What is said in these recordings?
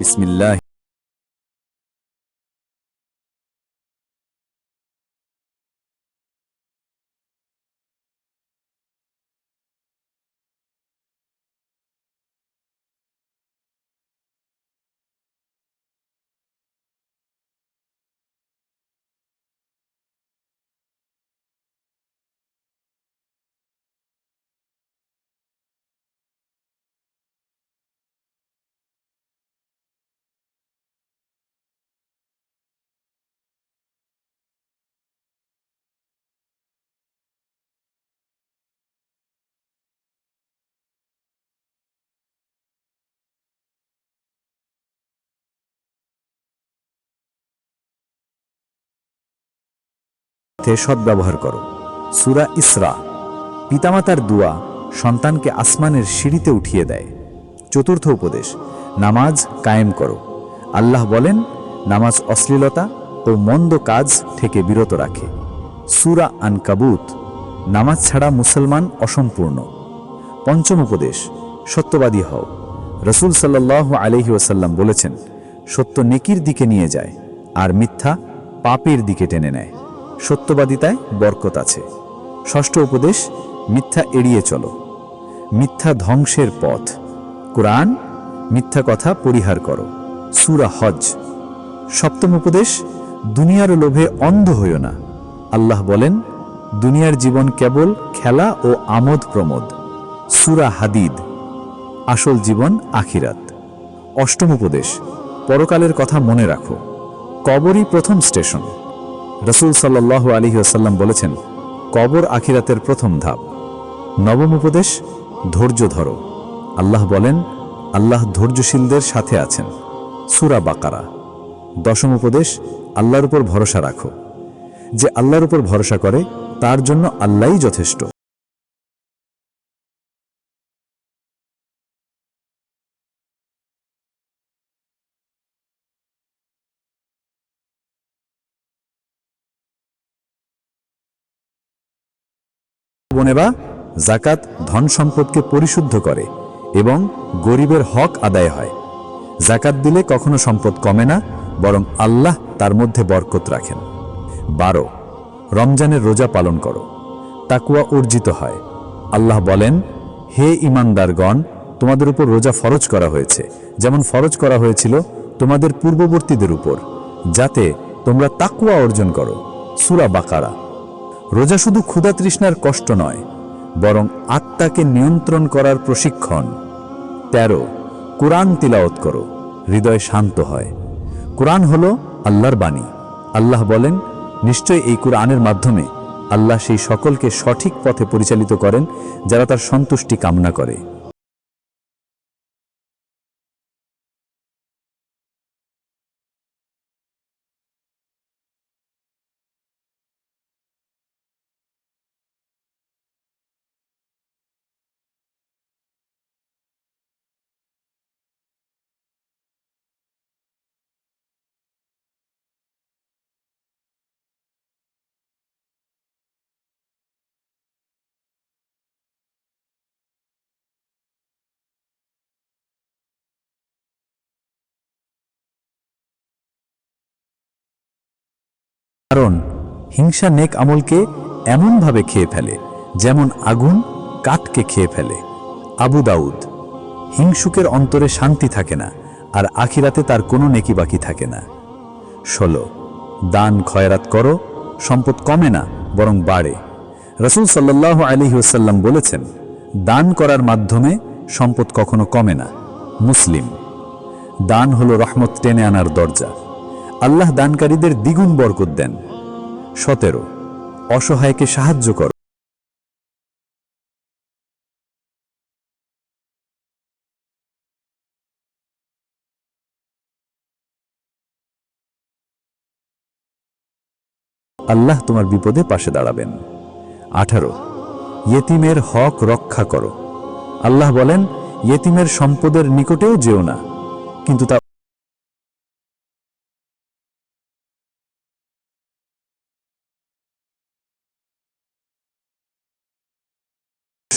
بسم الله. তে সদ্ব্যবহার করো। সুরা ইসরা, পিতামাতার দুয়া সন্তানকে আসমানের সিঁড়িতে উঠিয়ে দেয়। চতুর্থ উপদেশ, নামাজ কায়েম করো। আল্লাহ বলেন, নামাজ অশ্লীলতা ও মন্দ কাজ থেকে বিরত রাখে। সুরা আনকাবুত, নামাজ ছাড়া মুসলমান অসম্পূর্ণ। পঞ্চম উপদেশ, সত্যবাদী হও। রসুল সাল্লাহ আলহি ওসাল্লাম বলেছেন, সত্য নেকির দিকে নিয়ে যায় আর মিথ্যা পাপের দিকে টেনে নেয়। সত্যবাদিতায় বরকত আছে। ষষ্ঠ উপদেশ, মিথ্যা এড়িয়ে চলো। মিথ্যা ধ্বংসের পথ। কোরআন, মিথ্যা কথা পরিহার করো। সুরা হজ সপ্তম উপদেশ, দুনিয়ার লোভে অন্ধ হইও না। আল্লাহ বলেন, দুনিয়ার জীবন কেবল খেলা ও আমোদ প্রমোদ। সুরা হাদিদ। আসল জীবন আখিরাত। অষ্টম উপদেশ, পরকালের কথা মনে রাখো। কবরই প্রথম স্টেশন। রসুল সাল্লাহ আলী আসাল্লাম বলেছেন, কবর আখিরাতের প্রথম ধাপ। নবম উপদেশ, ধৈর্য ধরো। আল্লাহ বলেন, আল্লাহ ধৈর্যশীলদের সাথে আছেন। সুরা বাকারা। দশম উপদেশ, আল্লাহর উপর ভরসা রাখো। যে আল্লাহর উপর ভরসা করে, তার জন্য আল্লাহই যথেষ্ট। বোনেরা জাকাত ধন সম্পদকে পরিশুদ্ধ করে এবং গরিবের হক আদায় হয়। জাকাত দিলে কখনো সম্পদ কমে না, বরং আল্লাহ তার মধ্যে বরকত রাখেন। বারো, রমজানের রোজা পালন করো। তাকুয়া অর্জিত হয়। আল্লাহ বলেন, হে ইমানদারগণ তোমাদের উপর রোজা ফরজ করা হয়েছে। যেমন ফরজ করা হয়েছিল তোমাদের পূর্ববর্তীদের উপর, যাতে তোমরা তাকুয়া অর্জন করো। সুরা বাকারা। রোজা শুধু ক্ষুধা তৃষ্ণার কষ্ট নয়, বরং আত্মাকে নিয়ন্ত্রণ করার প্রশিক্ষণ। তেরো, কোরআন তিলাওত করো, হৃদয় শান্ত হয়। কোরআন হল আল্লাহর বাণী। আল্লাহ বলেন নিশ্চয় এই কোরআনের মাধ্যমে আল্লাহ সেই সকলকে সঠিক পথে পরিচালিত করেন যারা তার সন্তুষ্টি কামনা করে। কারণ হিংসা নেক আমলকে এমনভাবে খেয়ে ফেলে, যেমন আগুন কাঠকে খেয়ে ফেলে। আবু দাউদ, হিংসুকের অন্তরে শান্তি থাকে না, আর আখিরাতে তার কোনো নেকি বাকি থাকে না। ষোলো, দান খয়রাত করো, সম্পদ কমে না, বরং বাড়ে। রসুল সাল্লাহ আলহি ওসাল্লাম বলেছেন, দান করার মাধ্যমে সম্পদ কখনো কমে না। মুসলিম, দান হলো রহমত টেনে আনার দরজা। আল্লাহ দানকারীদের দ্বিগুণ বরকত দেন। সতেরো, অসহায়কে সাহায্য করো। আল্লাহ তোমার বিপদে পাশে দাঁড়াবেন। আঠারো, ইয়েতিমের হক রক্ষা করো। আল্লাহ বলেন, ইয়েতিমের সম্পদের নিকটেও যেও না, কিন্তু তা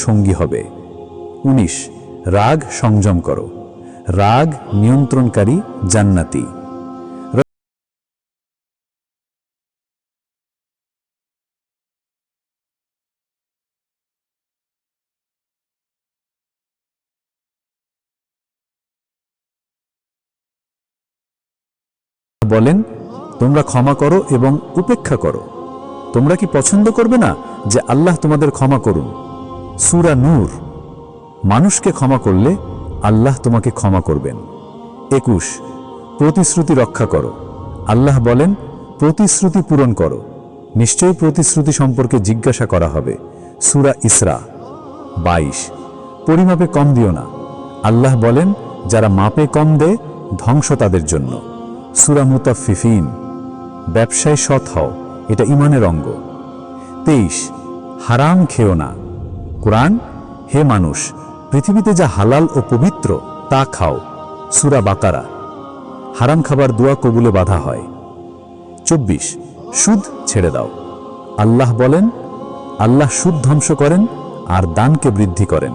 সঙ্গী হবে। ১৯ রাগ সংযম করো। রাগ নিয়ন্ত্রণকারী জান্নাতি। বলেন, তোমরা ক্ষমা করো এবং উপেক্ষা করো। তোমরা কি পছন্দ করবে না যে আল্লাহ তোমাদের ক্ষমা করুন? সুরা নূর। মানুষকে ক্ষমা করলে আল্লাহ তোমাকে ক্ষমা করবেন। একুশ, প্রতিশ্রুতি রক্ষা করো। আল্লাহ বলেন, প্রতিশ্রুতি পূরণ করো। নিশ্চয়ই প্রতিশ্রুতি সম্পর্কে জিজ্ঞাসা করা হবে। সুরা ইসরা। বাইশ, পরিমাপে কম দিও না। আল্লাহ বলেন, যারা মাপে কম দেয়, ধ্বংস তাদের জন্য। সুরা মুতাফিফিন ব্যবসায় সৎ হও, এটা ইমানের অঙ্গ। তেইশ, হারাম খেও না। কোরআন, হে মানুষ, পৃথিবীতে যা হালাল ও পবিত্র, তা খাও। সুরা বাকারা। হারাম খাবার দোয়া কবুলে বাধা হয়। চব্বিশ, সুদ ছেড়ে দাও। আল্লাহ বলেন, আল্লাহ সুদ ধ্বংস করেন আর দানকে বৃদ্ধি করেন।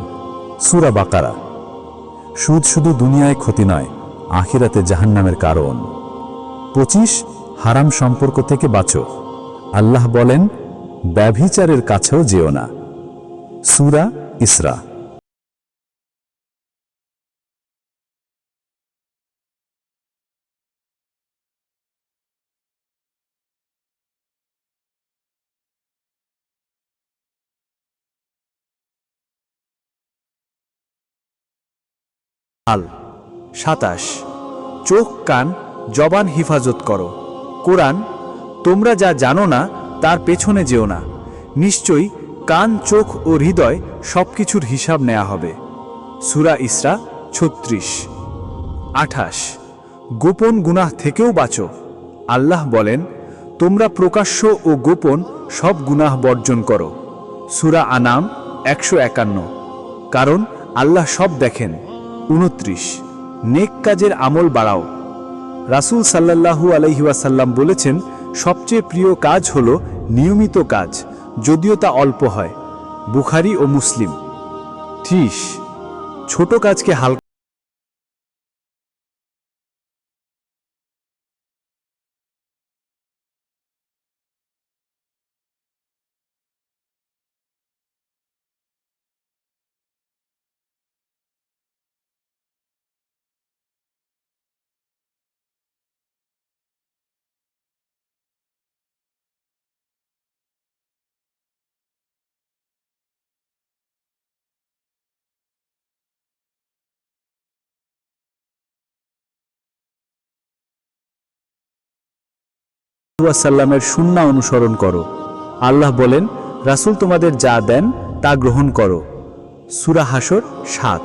সুরা বাকারা। সুদ শুধু দুনিয়ায় ক্ষতি নয়, আখিরাতে জাহান্নামের কারণ। পঁচিশ, হারাম সম্পর্ক থেকে বাঁচো। আল্লাহ বলেন, ব্যভিচারের কাছেও যেও না। সুরা ইসরা। আল, সাতাশ। চোখ, কান, জবান হিফাজত করো। কোরআন, তোমরা যা জানো না, তার পেছনে যেও না। নিশ্চয়ই কান, চোখ ও হৃদয় সব কিছুর হিসাব নেওয়া হবে। সুরা ইসরা ছত্রিশ। আঠাশ। গোপন গুনাহ থেকেও বাঁচো। আল্লাহ বলেন, তোমরা প্রকাশ্য ও গোপন সব গুনাহ বর্জন করো। সুরা আনাম একশো একান্ন। কারণ আল্লাহ সব দেখেন। উনত্রিশ। নেক কাজের আমল বাড়াও। রাসূল সাল্লাল্লাহু আলহিউসাল্লাম বলেছেন, সবচেয়ে প্রিয় কাজ হল নিয়মিত কাজ। যদিও তা অল্প হয়। বুখারি ও মুসলিম। ত্রিশ। ছোট কাজকে হালকা সাল্লামের সুন্না অনুসরণ করো। আল্লাহ বলেন, রাসূল তোমাদের যা দেন, তা গ্রহণ করো। সুরা হাসর সাত।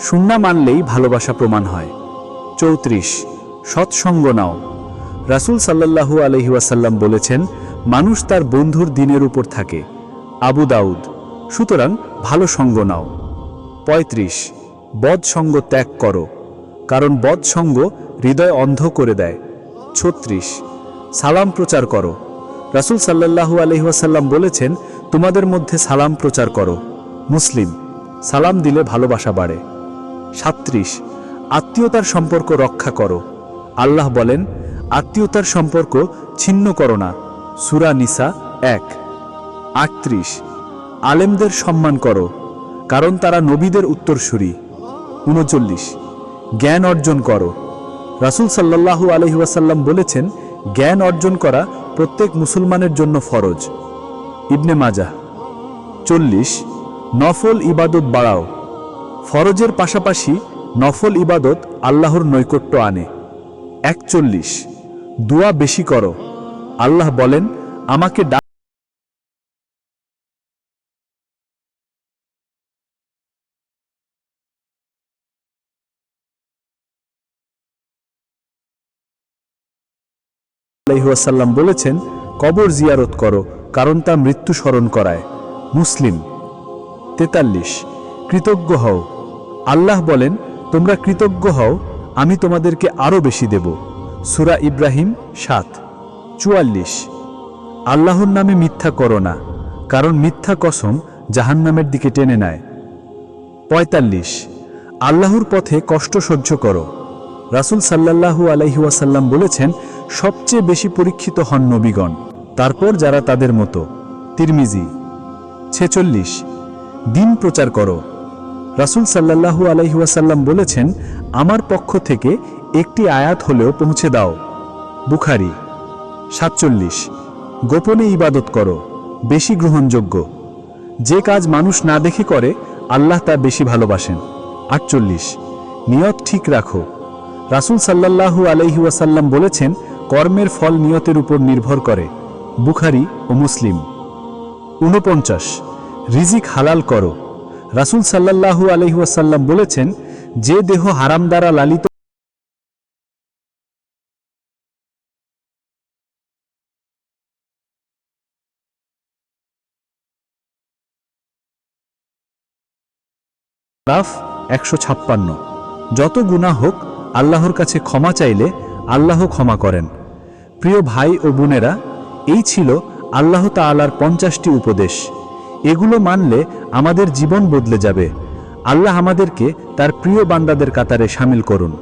সুন্না মানলেই ভালোবাসা প্রমাণ হয়। চৌত্রিশ, সৎসঙ্গ নাও। রাসূল সাল্লাল্লাহু আলহি ওয়াসাল্লাম বলেছেন, মানুষ তার বন্ধুর দিনের উপর থাকে। আবু দাউদ, সুতরাং ভালো সঙ্গ নাও। পঁয়ত্রিশ, বদ সঙ্গ ত্যাগ করো। কারণ বদ সঙ্গ হৃদয় অন্ধ করে দেয়। ছত্রিশ সালাম প্রচার করো। রাসূল সাল্লাল্লাহু আলহি ওয়াসাল্লাম বলেছেন, তোমাদের মধ্যে সালাম প্রচার করো। মুসলিম, সালাম দিলে ভালোবাসা বাড়ে। সাত্রিশ আত্মীয়তার সম্পর্ক রক্ষা করো। আল্লাহ বলেন, আত্মীয়তার সম্পর্ক ছিন্ন করো না। সুরা নিসা এক। আটত্রিশ, আলেমদের সম্মান করো, কারণ তারা নবীদের উত্তরসূরি। উনচল্লিশ, জ্ঞান অর্জন করো। রাসূল সাল্লাল্লাহু আলহি ওয়াসাল্লাম বলেছেন জ্ঞান অর্জন করা প্রত্যেক মুসলমানের জন্য ফরজ। ইবনে মাজা চল্লিশ, নফল ইবাদত বাড়াও। ফরজের পাশাপাশি নফল ইবাদত আল্লাহর নৈকট্য আনে। একচল্লিশ, দোয়া বেশি করো। আল্লাহ বলেন, আমাকে ডা বলেছেন, কবর জিয়ারত করো, কারণ তা মৃত্যু স্মরণ করায়। মুসলিম, তেতাল্লিশ, কৃতজ্ঞ হও। আল্লাহ বলেন, তোমরা কৃতজ্ঞ হও, আমি তোমাদেরকে আরও বেশি দেব। সুরা ইব্রাহিম সাত, চুয়াল্লিশ, আল্লাহর নামে মিথ্যা করো না, কারণ মিথ্যা কসম জাহান্নামের দিকে টেনে নেয়। পঁয়তাল্লিশ, আল্লাহর পথে কষ্ট সহ্য করো। রাসূল সাল্লাল্লাহু আলাইহি ওয়াসাল্লাম বলেছেন সবচেয়ে বেশি পরীক্ষিত হন নবীগণ। তারপর যারা তাদের মতো, তিরমিজি, ছেচল্লিশ, দিন প্রচার করো। রাসূল সাল্লাল্লাহু আলাইহি ওয়াসাল্লাম বলেছেন, আমার পক্ষ থেকে একটি আয়াত হলেও পৌঁছে দাও। বুখারি, সাতচল্লিশ, গোপনে ইবাদত করো, বেশি গ্রহণযোগ্য। যে কাজ মানুষ না দেখে করে, আল্লাহ তা বেশি ভালোবাসেন। আটচল্লিশ, নিয়ত ঠিক রাখো। রাসূল সাল্লাল্লাহু আলাইহি বলেছেন কর্মের ফল নিয়তের উপর নির্ভর করে, বুখারি ও মুসলিম। ঊনপঞ্চাশ, রিজিক হালাল করো। রাসূল সাল্লাল্লাহু আলাইহি ওয়াসাল্লাম বলেছেন, যে দেহ হারাম দ্বারা লালিত একশো ছাপ্পান্ন। যত গুনাহ হোক, আল্লাহর কাছে ক্ষমা চাইলে আল্লাহ ক্ষমা করেন। প্রিয় ভাই ও বোনেরা, এই ছিল আল্লাহ তালার পঞ্চাশটি উপদেশ। এগুলো মানলে আমাদের জীবন বদলে যাবে। আল্লাহ আমাদেরকে তার প্রিয় বান্দাদের কাতারে সামিল করুন।